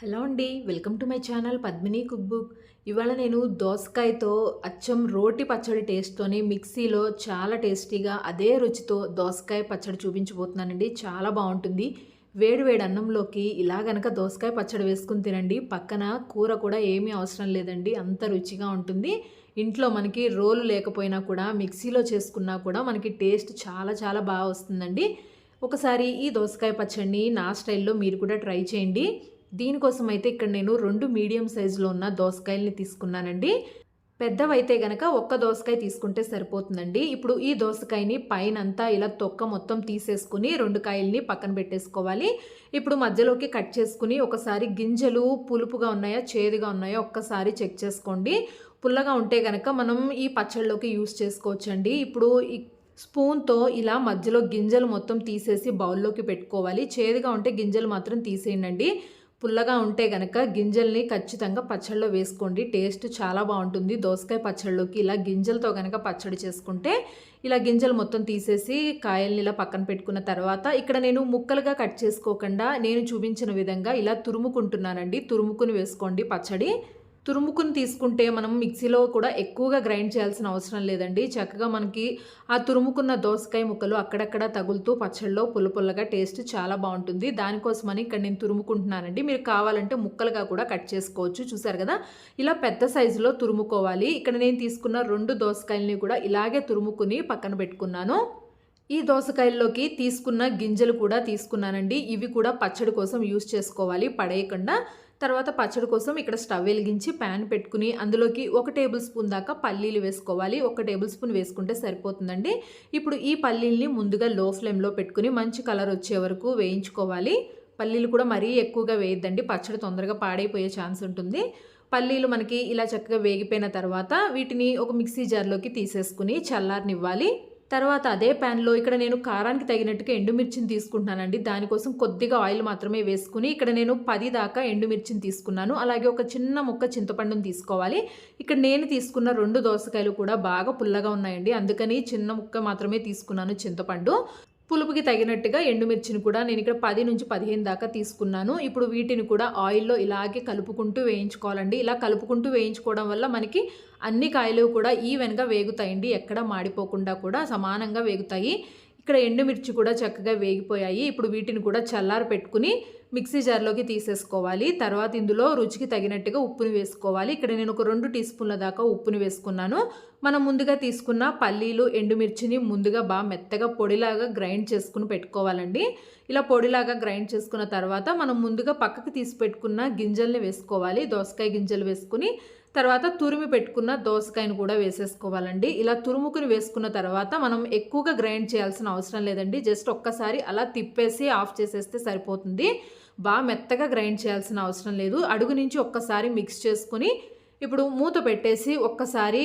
Hello అండి welcome to my channel Padmini cook book. ఇవాళ నేను దోసకాయతో అచ్చం రోటి పచ్చడి టేస్ట్తోని మిక్సీలో చాలా టేస్టీగా అదే రుచితో దోసకాయ పచ్చడి చూపించబోతున్నానండి. చాలా బాగుంటుంది. వేడి వేడి అన్నంలోకి ఇలా గనక దోసకాయ పచ్చడి వేసుకుని తినండి. పక్కన కూర కూడా ఏమీ అవసరం లేదండి. అంత రుచిగా ఉంటుంది. ఇంట్లో మనకి రోలు లేకపోయినా కూడా మిక్సీలో చేసుకున్నా కూడా మనకి టేస్ట్ చాలా చాలా బాగా వస్తుందండి. ఒకసారి ఈ దోసకాయ పచ్చడిని నా స్టైల్లో మీరు కూడా ట్రై చేయండి. దీనికోసం అయితే ఇక్కడ నేను రెండు మీడియం సైజులో ఉన్న దోసకాయల్ని తీసుకున్నానండి. పెద్దవైతే గనక ఒక్క దోసకాయ తీసుకుంటే సరిపోతుందండి. ఇప్పుడు ఈ దోసకాయని పైనంతా ఇలా తొక్క మొత్తం తీసేసుకుని రెండు కాయల్ని పక్కన పెట్టేసుకోవాలి. ఇప్పుడు మధ్యలోకి కట్ చేసుకుని ఒకసారి గింజలు పులుపుగా ఉన్నాయా చేదుగా ఉన్నాయా ఒక్కసారి చెక్ చేసుకోండి. పుల్లగా ఉంటే గనక మనం ఈ పచ్చళ్ళలోకి యూస్ చేసుకోవచ్చండి. ఇప్పుడు ఈ స్పూన్తో ఇలా మధ్యలో గింజలు మొత్తం తీసేసి బౌల్లోకి పెట్టుకోవాలి. చేదుగా ఉంటే గింజలు మాత్రం తీసేయండి పుల్లగా ఉంటే గనక గింజల్ని ఖచ్చితంగా పచ్చళ్ళలో వేసుకోండి. టేస్ట్ చాలా బాగుంటుంది. దోసకాయ పచ్చళ్ళలోకి ఇలా గింజలతో గనక పచ్చడి చేసుకుంటే ఇలా గింజలు మొత్తం తీసేసి కాయల్ని ఇలా పక్కన పెట్టుకున్న తర్వాత ఇక్కడ నేను ముక్కలుగా కట్ చేసుకోకుండా నేను చూపించిన విధంగా ఇలా తురుముకుంటున్నానండి. తురుముకుని వేసుకోండి పచ్చడి. తురుముకుని తీసుకుంటే మనం మిక్సీలో కూడా ఎక్కువగా గ్రైండ్ చేయాల్సిన అవసరం లేదండి. చక్కగా మనకి ఆ తురుముకున్న దోసకాయ ముక్కలు అక్కడక్కడ తగులుతూ పచ్చళ్ళలో పుల్ల పుల్లగా టేస్ట్ చాలా బాగుంటుంది. దానికోసమని ఇక్కడ నేను తురుముకుంటున్నానండి. మీరు కావాలంటే ముక్కలుగా కూడా కట్ చేసుకోవచ్చు. చూసారు కదా? ఇలా పెద్ద సైజులో తురుముకోవాలి. ఇక్కడ నేను తీసుకున్న రెండు దోసకాయలని కూడా ఇలాగే తురుముకుని పక్కన పెట్టుకున్నాను. ఈ దోసకాయల్లోకి తీసుకున్న గింజలు కూడా తీసుకున్నానండి. ఇవి కూడా పచ్చడి కోసం యూస్ చేసుకోవాలి పడేయకుండా. తర్వాత పచ్చడి కోసం ఇక్కడ స్టవ్ వెలిగించి ప్యాన్ పెట్టుకుని అందులోకి ఒక టేబుల్ స్పూన్ దాకా పల్లీలు వేసుకోవాలి. ఒక టేబుల్ స్పూన్ వేసుకుంటే సరిపోతుందండి. ఇప్పుడు ఈ పల్లీల్ని ముందుగా లో ఫ్లేమ్లో పెట్టుకుని మంచి కలర్ వచ్చే వరకు వేయించుకోవాలి. పల్లీలు కూడా మరీ ఎక్కువగా వేయద్దండి. పచ్చడి తొందరగా పాడైపోయే ఛాన్స్ ఉంటుంది. పల్లీలు మనకి ఇలా చక్కగా వేగిపోయిన తర్వాత వీటిని ఒక మిక్సీ జార్లోకి తీసేసుకుని చల్లారనివ్వాలి. తర్వాత అదే ప్యాన్లో ఇక్కడ నేను కారానికి తగినట్టుగా ఎండుమిర్చిని తీసుకుంటున్నానండి. దానికోసం కొద్దిగా ఆయిల్ మాత్రమే వేసుకుని ఇక్కడ నేను పది దాకా ఎండుమిర్చిని తీసుకున్నాను. అలాగే ఒక చిన్న ముక్క చింతపండుని తీసుకోవాలి. ఇక్కడ నేను తీసుకున్న రెండు దోసకాయలు కూడా బాగా పుల్లగా ఉన్నాయండి. అందుకని చిన్న ముక్క మాత్రమే తీసుకున్నాను చింతపండు. పులుపుకి తగినట్టుగా ఎండుమిర్చిని కూడా నేను ఇక్కడ పది నుంచి పదిహేను దాకా తీసుకున్నాను. ఇప్పుడు వీటిని కూడా ఆయిల్లో ఇలాగే కలుపుకుంటూ వేయించుకోవాలండి. ఇలా కలుపుకుంటూ వేయించుకోవడం వల్ల మనకి అన్ని కాయలు కూడా ఈవెన్గా వేగుతాయండి. ఎక్కడ మాడిపోకుండా కూడా సమానంగా వేగుతాయి. ఇక్కడ ఎండుమిర్చి కూడా చక్కగా వేగిపోయాయి. ఇప్పుడు వీటిని కూడా చల్లారి పెట్టుకుని మిక్సీ జార్లోకి తీసేసుకోవాలి. తర్వాత ఇందులో రుచికి తగినట్టుగా ఉప్పుని వేసుకోవాలి. ఇక్కడ నేను ఒక రెండు టీ స్పూన్ల దాకా ఉప్పుని వేసుకున్నాను. మనం ముందుగా తీసుకున్న పల్లీలు ఎండుమిర్చిని ముందుగా బాగా మెత్తగా పొడిలాగా గ్రైండ్ చేసుకుని పెట్టుకోవాలండి. ఇలా పొడిలాగా గ్రైండ్ చేసుకున్న తర్వాత మనం ముందుగా పక్కకి తీసి పెట్టుకున్న గింజల్ని వేసుకోవాలి. దోసకాయ గింజలు వేసుకుని తర్వాత తురిమి పెట్టుకున్న దోసకాయను కూడా వేసేసుకోవాలండి. ఇలా తురుముకుని వేసుకున్న తర్వాత మనం ఎక్కువగా గ్రైండ్ చేయాల్సిన అవసరం లేదండి. జస్ట్ ఒక్కసారి అలా తిప్పేసి ఆఫ్ చేసేస్తే సరిపోతుంది. బాగా మెత్తగా గ్రైండ్ చేయాల్సిన అవసరం లేదు. అడుగు నుంచి ఒక్కసారి మిక్స్ చేసుకుని ఇప్పుడు మూత పెట్టేసి ఒక్కసారి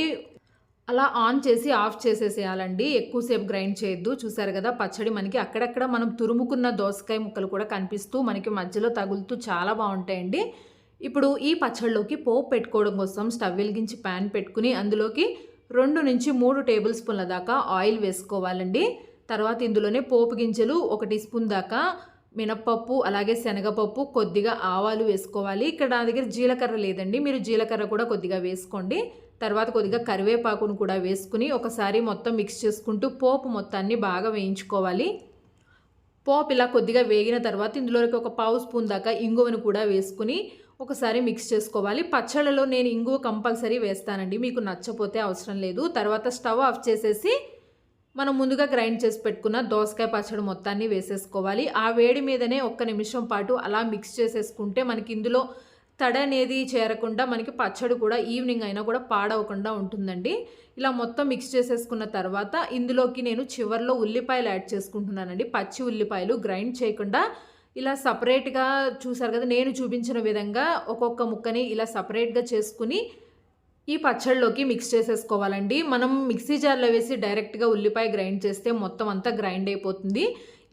అలా ఆన్ చేసి ఆఫ్ చేసేసేయాలండి. ఎక్కువసేపు గ్రైండ్ చేయొద్దు. చూసారు కదా పచ్చడి మనకి అక్కడక్కడ మనం తురుముకున్న దోసకాయ ముక్కలు కూడా కనిపిస్తూ మనకి మధ్యలో తగులుతూ చాలా బాగుంటాయండి. ఇప్పుడు ఈ పచ్చళ్ళలోకి పోపు పెట్టుకోవడం కోసం స్టవ్ వెలిగించి ప్యాన్ పెట్టుకుని అందులోకి రెండు నుంచి మూడు టేబుల్ స్పూన్ల దాకా ఆయిల్ వేసుకోవాలండి. తర్వాత ఇందులోనే పోపు గింజలు ఒక టీ స్పూన్ దాకా మినప్పప్పు అలాగే శనగపప్పు కొద్దిగా ఆవాలు వేసుకోవాలి. ఇక్కడ నా దగ్గర జీలకర్ర లేదండి. మీరు జీలకర్ర కూడా కొద్దిగా వేసుకోండి. తర్వాత కొద్దిగా కరివేపాకును కూడా వేసుకుని ఒకసారి మొత్తం మిక్స్ చేసుకుంటూ పోపు మొత్తాన్ని బాగా వేయించుకోవాలి. పోపు ఇలా కొద్దిగా వేగిన తర్వాత ఇందులోకి ఒక పావు స్పూన్ దాకా ఇంగువను కూడా వేసుకుని ఒకసారి మిక్స్ చేసుకోవాలి. పచ్చళ్ళలో నేను ఇంగువ కంపల్సరీ వేస్తానండి. మీకు నచ్చపోతే అవసరం లేదు. తర్వాత స్టవ్ ఆఫ్ చేసేసి మనం ముందుగా గ్రైండ్ చేసి పెట్టుకున్న దోసకాయ పచ్చడి మొత్తాన్ని వేసేసుకోవాలి. ఆ వేడి మీదనే ఒక్క నిమిషం పాటు అలా మిక్స్ చేసేసుకుంటే మనకి ఇందులో తడ అనేది చేరకుండా మనకి పచ్చడి కూడా ఈవినింగ్ అయినా కూడా పాడవకుండా ఉంటుందండి. ఇలా మొత్తం మిక్స్ చేసేసుకున్న తర్వాత ఇందులోకి నేను చివరిలో ఉల్లిపాయలు యాడ్ చేసుకుంటున్నానండి. పచ్చి ఉల్లిపాయలు గ్రైండ్ చేయకుండా ఇలా సపరేట్గా చూసారు కదా నేను చూపించిన విధంగా ఒక్కొక్క ముక్కని ఇలా సపరేట్గా చేసుకుని ఈ పచ్చళ్ళలోకి మిక్స్ చేసేసుకోవాలండి. మనం మిక్సీ జార్లో వేసి డైరెక్ట్గా ఉల్లిపాయ గ్రైండ్ చేస్తే మొత్తం అంతా గ్రైండ్ అయిపోతుంది.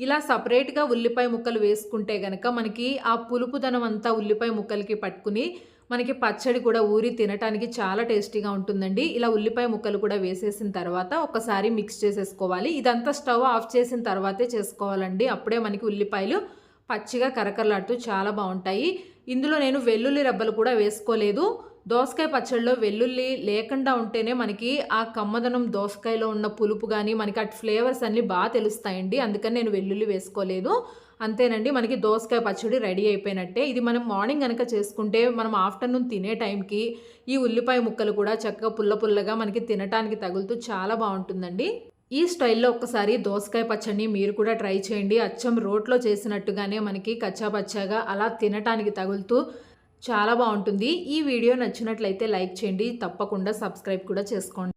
ఇలా సపరేట్గా ఉల్లిపాయ ముక్కలు వేసుకుంటే కనుక మనకి ఆ పులుపుదనం అంతా ఉల్లిపాయ ముక్కలకి పట్టుకుని మనకి పచ్చడి కూడా ఊరి తినటానికి చాలా టేస్టీగా ఉంటుందండి. ఇలా ఉల్లిపాయ ముక్కలు కూడా వేసేసిన తర్వాత ఒకసారి మిక్స్ చేసేసుకోవాలి. ఇదంతా స్టవ్ ఆఫ్ చేసిన తర్వాతే చేసుకోవాలండి. అప్పుడే మనకి ఉల్లిపాయలు పచ్చిగా కరకరలాడుతూ చాలా బాగుంటాయి. ఇందులో నేను వెల్లుల్లి రెబ్బలు కూడా వేసుకోలేదు. దోసకాయ పచ్చడిలో వెల్లుల్లి లేకుండా ఉంటేనే మనకి ఆ కమ్మదనం దోసకాయలో ఉన్న పులుపు కానీ మనకి అటు ఫ్లేవర్స్ అన్నీ బాగా తెలుస్తాయండి. అందుకని నేను వెల్లుల్లి వేసుకోలేదు. అంతేనండి మనకి దోసకాయ పచ్చడి రెడీ అయిపోయినట్టే. ఇది మనం మార్నింగ్ కనుక చేసుకుంటే మనం ఆఫ్టర్నూన్ తినే టైంకి ఈ ఉల్లిపాయ ముక్కలు కూడా చక్కగా పుల్ల పుల్లగా మనకి తినటానికి తగులుతూ చాలా బాగుంటుందండి. ఈ స్టైల్లో ఒక్కసారి దోసకాయ పచ్చడిని మీరు కూడా ట్రై చేయండి. అచ్చం రోట్లో చేసినట్టుగానే మనకి కచ్చాపచ్చాగా అలా తినటానికి తగులుతూ చాలా బాగుంటుంది. ఈ వీడియో నచ్చినట్లయితే లైక్ చేయండి. తప్పకుండా సబ్స్క్రైబ్ కూడా చేసుకోండి.